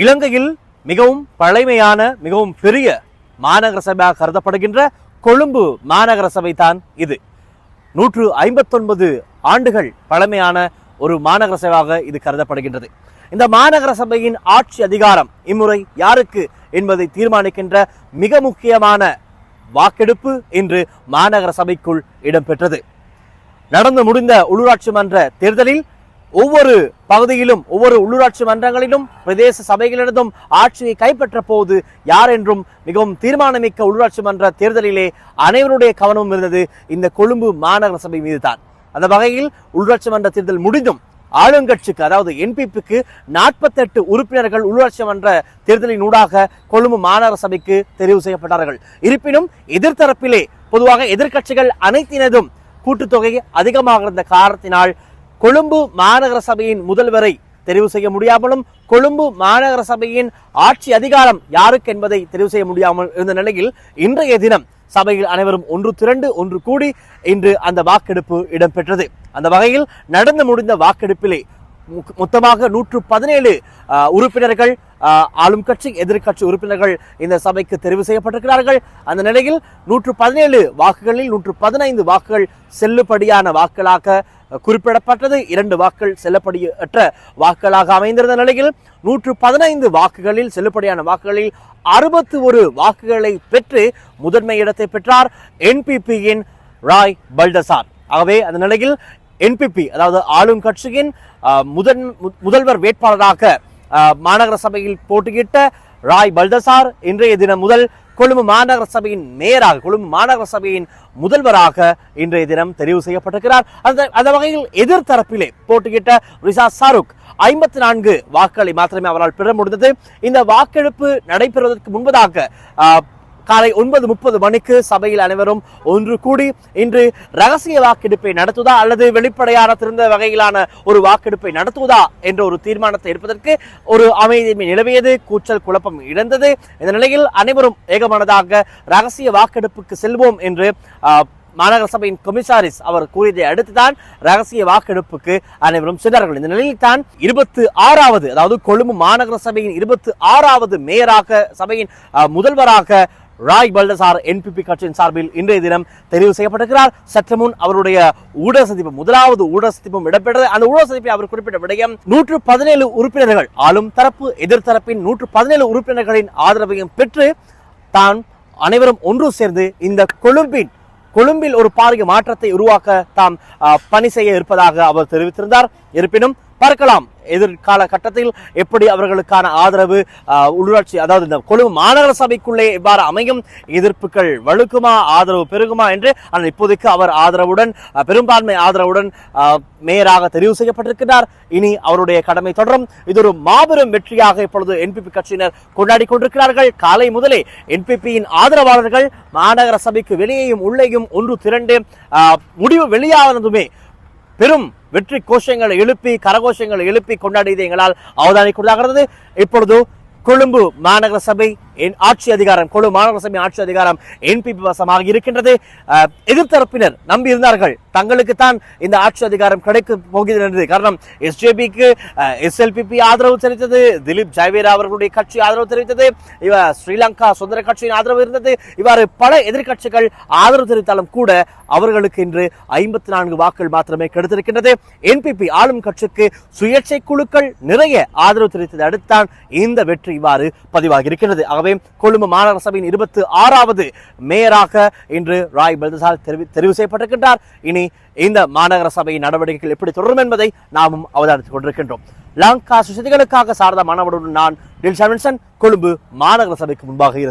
இலங்கையில் மிகவும் பழைமையான மிகவும் பெரிய மாநகர சபையாக கருதப்படுகின்ற கொழும்பு மாநகர சபை தான் இது. நூற்று ஐம்பத்தொன்பது ஆண்டுகள் பழமையான ஒரு மாநகர சபையாக இது கருதப்படுகின்றது. இந்த மாநகர சபையின் ஆட்சி அதிகாரம் இம்முறை யாருக்கு என்பதை தீர்மானிக்கின்ற மிக முக்கியமான வாக்கெடுப்பு இன்று மாநகர சபைக்குள் இடம்பெற்றது. நடந்து முடிந்த உள்ளூராட்சி மன்ற தேர்தலில் ஒவ்வொரு பகுதியிலும் ஒவ்வொரு உள்ளூராட்சி மன்றங்களிலும் பிரதேச சபைகளிடமும் ஆட்சியை கைப்பற்ற போவது யார் என்றும் மிகவும் தீர்மானமிக்க உள்ளூராட்சி மன்ற தேர்தலிலே அனைவருடைய கவனமும் இருந்தது இந்த கொழும்பு மாநகர சபை மீதுதான். அந்த வகையில் உள்ளூராட்சி மன்ற தேர்தல் முடிந்தும் ஆளுங்கட்சிக்கு அதாவது என்பிபிக்கு நாற்பத்தெட்டு உறுப்பினர்கள் உள்ளூராட்சி மன்ற தேர்தலின் ஊடாக கொழும்பு மாநகர சபைக்கு தெரிவு செய்யப்பட்டார்கள். இருப்பினும் எதிர்த்தரப்பிலே பொதுவாக எதிர்க்கட்சிகள் அனைத்தினதும் கூட்டுத்தொகை அதிகமாக இருந்த காரணத்தினால் கொழும்பு மாநகர சபையின் முதல்வரை தெரிவு செய்ய முடியாமலும் கொழும்பு மாநகர சபையின் ஆட்சி அதிகாரம் யாருக்கு என்பதை தெரிவு செய்ய முடியாமல் இருந்த நிலையில் இன்றைய தினம் சபையில் அனைவரும் ஒன்று திரண்டு ஒன்று கூடி இன்று அந்த வாக்கெடுப்பு இடம்பெற்றது. அந்த வகையில் நடந்து முடிந்த வாக்கெடுப்பிலே மொத்தமாக நூற்று பதினேழு உறுப்பினர்கள் ஆளும் கட்சி எதிர்க்கட்சி உறுப்பினர்கள் இந்த சபைக்கு தெரிவு செய்யப்பட்டிருக்கிறார்கள். அந்த நிலையில் நூற்று பதினேழு வாக்குகளில் நூற்று பதினைந்து வாக்குகள் செல்லுபடியான வாக்குகளாக குறிப்பிடப்பட்டது. இரண்டு வாக்குகள் செல்லுபடியற்ற வாக்குகளாக அமைந்திருந்த நிலையில் நூற்று பதினைந்து வாக்குகளில் செல்லுபடியான வாக்குகளில் அறுபத்தி ஒரு வாக்குகளை பெற்று முதன்மை இடத்தை பெற்றார் என்பிபியின் ராய் பல்டசார். ஆகவே அந்த நிலையில் என்பிபி அதாவது ஆளும் கட்சியின் முதன் முதல்வர் வேட்பாளராக மாநகர சபையில் போட்டியிட்ட ராய் பல்தசார் இன்றைய தினம் முதல் கொழும்பு மாநகர சபையின் மேயராக கொழும்பு மாநகர சபையின் முதல்வராக இன்றைய தினம் தெரிவு செய்யப்பட்டிருக்கிறார். அந்த அந்த வகையில் எதிர்த்தரப்பிலே போட்டியிட்ட ரிசா சாருக் ஐம்பத்தி நான்கு வாக்குகளை மாத்திரமே அவரால் பெற முடிந்தது. இந்த வாக்கெடுப்பு நடைபெறுவதற்கு முன்பதாக காலை ஒன்பது முப்பது மணிக்கு சபையில் அனைவரும் ஒன்று கூடி இன்று ரகசிய வாக்கெடுப்பை நடத்துவதா அல்லது வெளிப்படையான திறந்த வகையிலான ஒரு வாக்கெடுப்பை நடத்துவதா என்ற ஒரு தீர்மானத்தை எடுப்பதற்கு ஒரு அமைதியின்மை நிலவியது கூச்சல் குழப்பம் இழந்தது. இந்த நிலையில் அனைவரும் ஏகமனதாக ரகசிய வாக்கெடுப்புக்கு செல்வோம் என்று மாநகர சபையின் கொமிசாரிஸ் அவர் கூறியதை அடுத்துதான் ரகசிய வாக்கெடுப்புக்கு அனைவரும் சென்றார்கள். இந்த நிலையில் தான் இருபத்தி ஆறாவது அதாவது கொழும்பு மாநகர சபையின் இருபத்தி ஆறாவது மேயராக சபையின் முதல்வராக ராய் பல்டசார் என்பிபி கட்சியின் சார்பில் இன்றைய தினம் தெரிவு செய்யப்பட்டிருக்கிறார். சற்று முன் அவருடைய ஊடக சந்திப்பு முதலாவது ஊடக சந்திப்பும் இடம்பெற்றது. அந்த ஊடக சந்திப்பில் அவர் குறிப்பிட்ட விடயம் நூற்று பதினேழு உறுப்பினர்கள் ஆளும் தரப்பு எதிர்த்தரப்பின் நூற்று பதினேழு உறுப்பினர்களின் ஆதரவையும் பெற்று தான் அனைவரும் ஒன்று சேர்ந்து இந்த கொழும்பின் கொழும்பில் ஒரு பாரிய மாற்றத்தை உருவாக்க தாம் பணி செய்ய இருப்பதாக அவர் தெரிவித்திருந்தார். இருப்பினும் பார்க்கலாம். எதிர்கால கட்டத்தில் எப்படி அவர்களுக்கான ஆதரவு உள்ளூராட்சி உள்ளாட்சி அதாவது இந்த கொழும்பு மாநகர சபைக்குள்ளே இவ்வாறு அமையும் எதிர்ப்புகள் வலுக்குமா ஆதரவு பெருகுமா என்று ஆனால் இப்போதைக்கு அவர் ஆதரவுடன் பெரும்பான்மை ஆதரவுடன் மேயராக தெரிவு செய்யப்பட்டிருக்கிறார். இனி அவருடைய கடமை தொடரும். இது ஒரு மாபெரும் வெற்றியாக இப்பொழுது என்பிபி கட்சியினர் கொண்டாடி கொண்டிருக்கிறார்கள். காலை முதலே என்பிபியின் ஆதரவாளர்கள் மாநகர சபைக்கு வெளியேயும் உள்ளேயும் ஒன்று திரண்டு முடிவு வெளியானதுமே பெரும் வெற்றி கோஷங்களை எழுப்பி கரகோஷங்களை எழுப்பி கொண்டாடியதை எங்களால் அவதானிக்கூடியதாக இருந்தது இப்பொழுது கொழும்பு மாநகர சபை ஆட்சி அதிகாரம் கொழு மாநகர சபை ஆட்சி அதிகாரம் என்பிபி வசமாக இருக்கின்றது. எதிர்த்தரப்பினர் நம்பி இருந்தார்கள் தங்களுக்கு தான் இந்த ஆட்சி அதிகாரம் கிடைக்க போகிறது என்று. காரணம் எஸ்ஜேபிக்கு எஸ்எல்பிபி ஆதரவு தெரிவித்தது. திலீப் ஜாவேரா அவர்களுடைய கட்சி ஆதரவு தெரிவித்தது. இவ ஸ்ரீலங்கா சுதந்திர கட்சியின் ஆதரவு இருந்தது. இவ்வாறு பல எதிர்கட்சிகள் ஆதரவு தெரிவித்தாலும் கூட அவர்களுக்கு இன்று ஐம்பத்தி நான்கு வாக்குகள் மாத்திரமே கிடைத்திருக்கின்றது. என்பிபி ஆளும் கட்சிக்கு சுயேட்சை குழுக்கள் நிறைய ஆதரவு தெரிவித்ததை அடுத்தான் இந்த வெற்றி இவ்வாறு பதிவாகி இருக்கின்றது ஆகவே கொழும்பு மாநகர சபையின் இருபத்தி ஆறாவது மேயராக இன்று ராய் பல்தசால் தெரிவி தெரிவு செய்யப்பட்டிருக்கின்றார். இனி இந்த மாநகர சபையின் நடவடிக்கைகள் எப்படி தொடரும் என்பதை நாமும் அவதானித்துக் கொண்டிருக்கின்றோம். லங்கா சுசதிகளுக்காக சாரதா மாணவருடன் நான் டில் கொழும்பு மாநகர சபைக்கு முன்பாக